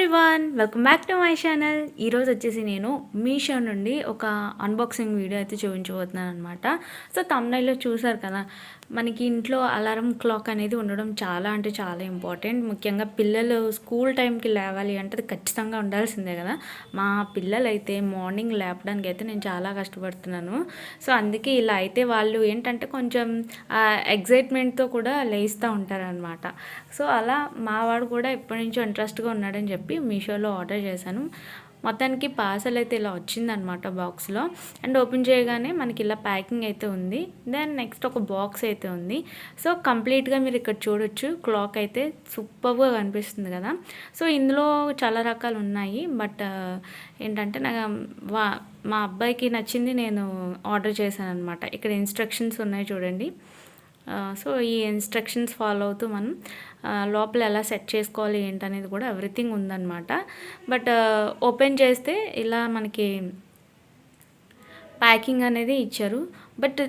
Welcome back to my channel ఈరోజు వచ్చేసి నేను మీషో నుండి ఒక అన్బాక్సింగ్ వీడియో అయితే చూపించబోతున్నాను అనమాట సో తమ్నైల్లో చూసారు కదా మనకి ఇంట్లో అలారం క్లాక్ అనేది ఉండడం చాలా అంటే చాలా ఇంపార్టెంట్ ముఖ్యంగా పిల్లలు స్కూల్ టైంకి లేవాలి అంటే అది ఖచ్చితంగా ఉండాల్సిందే కదా. మా పిల్లలు అయితే మార్నింగ్ లేపడానికి అయితే నేను చాలా కష్టపడుతున్నాను. సో అందుకే ఇలా అయితే వాళ్ళు ఏంటంటే కొంచెం ఎగ్జైట్మెంట్తో కూడా లేస్తూ ఉంటారనమాట సో అలా మా వాడు కూడా ఎప్పటి నుంచో ఇంట్రెస్ట్గా ఉన్నాడని చెప్పి చెప్పి మీషోలో ఆర్డర్ చేశాను. మొత్తానికి పార్సల్ అయితే ఇలా వచ్చిందనమాట బాక్స్లో. అండ్ ఓపెన్ చేయగానే మనకి ఇలా ప్యాకింగ్ అయితే ఉంది. దెన్ నెక్స్ట్ ఒక బాక్స్ అయితే ఉంది. సో కంప్లీట్గా మీరు ఇక్కడ చూడొచ్చు. క్లాక్ అయితే సూపర్గా కనిపిస్తుంది కదా. సో ఇందులో చాలా రకాలు ఉన్నాయి. బట్ ఏంటంటే నాకు వా మా అబ్బాయికి నచ్చింది నేను ఆర్డర్ చేశాను అనమాట ఇక్కడ ఇన్స్ట్రక్షన్స్ ఉన్నాయి చూడండి. సో ఈ ఇన్స్ట్రక్షన్స్ ఫాలో అవుతూ మనం లోపల ఎలా సెట్ చేసుకోవాలి ఏంటనేది కూడా ఎవ్రీథింగ్ ఉందన్నమాట. బట్ ఓపెన్ చేస్తే ఇలా మనకి ప్యాకింగ్ అనేది ఇచ్చారు. బట్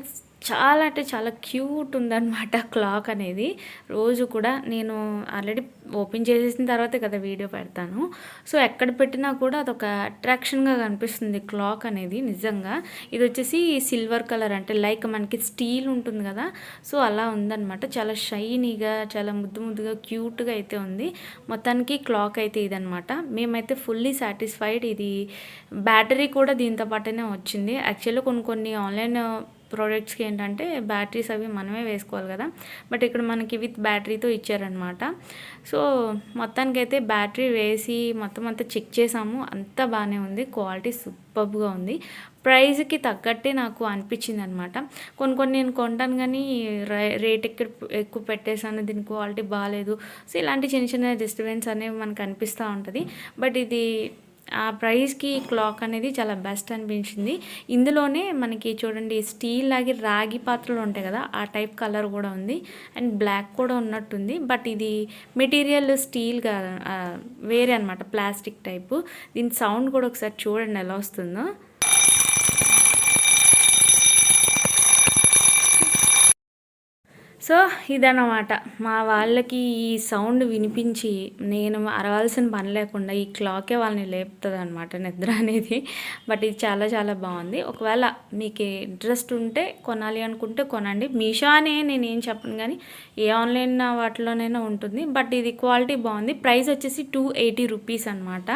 చాలా అంటే చాలా క్యూట్ ఉందన్నమాట క్లాక్ అనేది. రోజు కూడా నేను ఆల్రెడీ ఓపెన్ చేసేసిన తర్వాతే కదా వీడియో పెడతాను. సో ఎక్కడ పెట్టినా కూడా అదొక అట్రాక్షన్గా కనిపిస్తుంది క్లాక్ అనేది నిజంగా. ఇది వచ్చేసి సిల్వర్ కలర్ అంటే లైక్ మనకి స్టీల్ ఉంటుంది కదా. సో అలా ఉందన్నమాట. చాలా షైనీగా చాలా ముద్దు ముద్దుగా క్యూట్గా అయితే ఉంది. మొత్తానికి క్లాక్ అయితే ఇదనమాట మేమైతే ఫుల్లీ సాటిస్ఫైడ్. ఇది బ్యాటరీ కూడా దీంతో పాటునే వచ్చింది. యాక్చువల్లీ కొన్ని కొన్ని ఆన్లైన్ ప్రోడక్ట్స్కి ఏంటంటే బ్యాటరీస్ అవి మనమే వేసుకోవాలి కదా. బట్ ఇక్కడ మనకి విత్ బ్యాటరీతో ఇచ్చారనమాట సో మొత్తానికైతే బ్యాటరీ వేసి మొత్తం అంతా చెక్ చేసాము. అంతా బాగానే ఉంది. క్వాలిటీ సూపర్గా ఉంది. ప్రైస్కి తగ్గట్టే నాకు అనిపించింది అనమాట కొన్ని కొన్ని నేను కొంటాను కానీ రే- రేట్ ఎక్కడ ఎక్కువ పెట్టేసాను దీని క్వాలిటీ బాగాలేదు సో ఇలాంటి చిన్న చిన్న డిస్టర్బెన్స్ అనేవి మనకు అనిపిస్తూ ఉంటుంది. బట్ ఇది ఆ ప్రైస్కి క్లాక్ అనేది చాలా బెస్ట్ అనిపించింది. ఇందులోనే మనకి చూడండి స్టీల్ లాగే రాగి పాత్రలు ఉంటాయి కదా ఆ టైప్ కలర్ కూడా ఉంది. అండ్ బ్లాక్ కూడా ఉన్నట్టుంది. బట్ ఇది మెటీరియల్ స్టీల్ వేరే అనమాట ప్లాస్టిక్ టైపు. దీని సౌండ్ కూడా ఒకసారి చూడండి ఎలా వస్తుందో. సో ఇదన్నమాట. మా వాళ్ళకి ఈ సౌండ్ వినిపించి నేను అరవాల్సిన పని లేకుండా ఈ క్లాకే వాళ్ళని లేపుతుంది అనమాట నిద్ర అనేది. బట్ ఇది చాలా చాలా బాగుంది. ఒకవేళ మీకు ఇంట్రెస్ట్ ఉంటే కొనాలి అనుకుంటే కొనండి. మీషో అనే నేను ఏం చెప్పను కానీ ఏ ఆన్లైన్ వాటిలోనైనా ఉంటుంది. బట్ ఇది క్వాలిటీ బాగుంది. ప్రైస్ వచ్చేసి టూ ఎయిటీ రూపీస్ అనమాట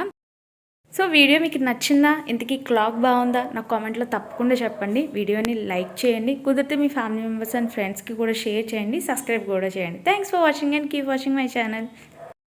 సో వీడియో మీకు నచ్చిందా? ఇంతకీ క్లాక్ బాగుందా? నాకు కామెంట్లో తప్పకుండా చెప్పండి. వీడియోని లైక్ చేయండి. కుదిరితే మీ ఫ్యామిలీ మెంబర్స్ అండ్ ఫ్రెండ్స్కి కూడా షేర్ చేయండి. సబ్స్క్రైబ్ కూడా చేయండి. Thanks for watching and keep watching my channel.